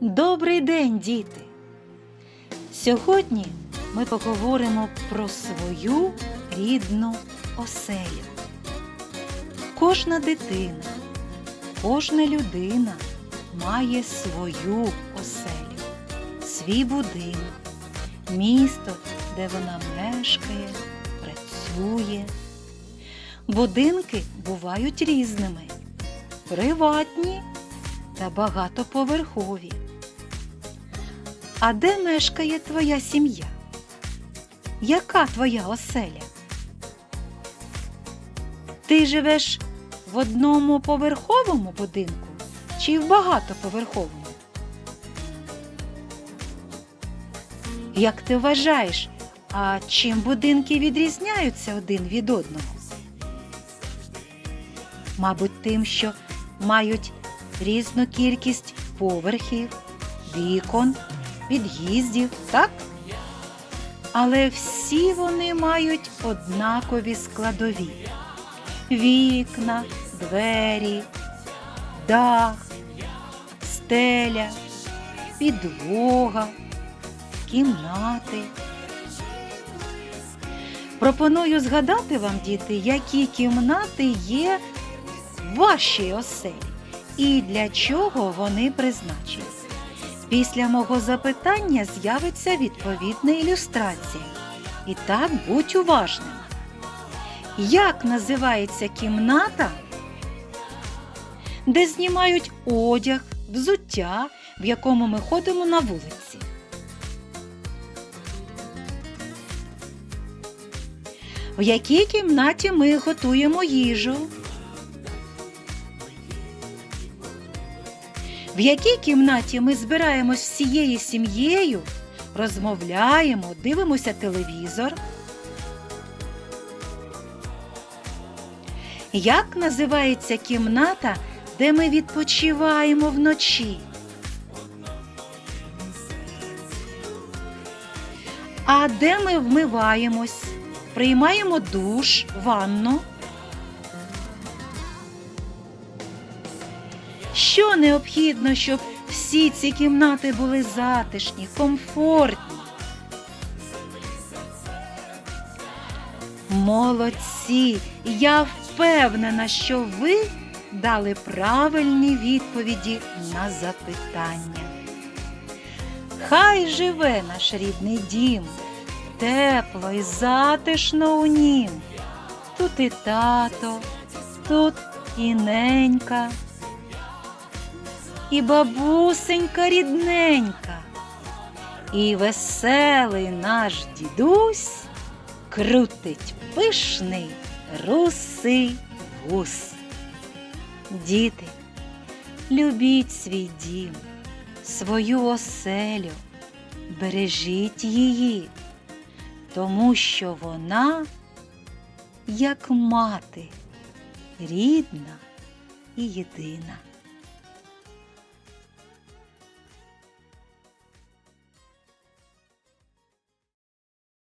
Добрий день, діти! Сьогодні ми поговоримо про свою рідну оселю. Кожна дитина, кожна людина має свою оселю, свій будинок, місто, де вона мешкає, працює. Будинки бувають різними, приватні та багатоповерхові. А де мешкає твоя сім'я? Яка твоя оселя? Ти живеш в одному поверховому будинку чи в багатоповерховому? Як ти вважаєш, а чим будинки відрізняються один від одного? Мабуть, тим, що мають різну кількість поверхів, вікон, під'їздів, так? Але всі вони мають однакові складові: вікна, двері, дах, стеля, підлога, кімнати. Пропоную згадати вам, діти, які кімнати є в вашій оселі і для чого вони призначені. Після мого запитання з'явиться відповідна ілюстрація. І так будь уважним. Як називається кімната, де знімають одяг, взуття, в якому ми ходимо на вулиці? В якій кімнаті ми готуємо їжу? В якій кімнаті ми збираємось всією сім'єю, розмовляємо, дивимося телевізор? Як називається кімната, де ми відпочиваємо вночі? А де ми вмиваємось, приймаємо душ, ванну? Що необхідно, щоб всі ці кімнати були затишні, комфортні? Молодці! Я впевнена, що ви дали правильні відповіді на запитання. Хай живе наш рідний дім, тепло і затишно у нім. Тут і тато, тут і ненька і бабусенька рідненька, і веселий наш дідусь крутить пишний русий вус. Діти, любіть свій дім, свою оселю, бережіть її, тому що вона, як мати, рідна і єдина.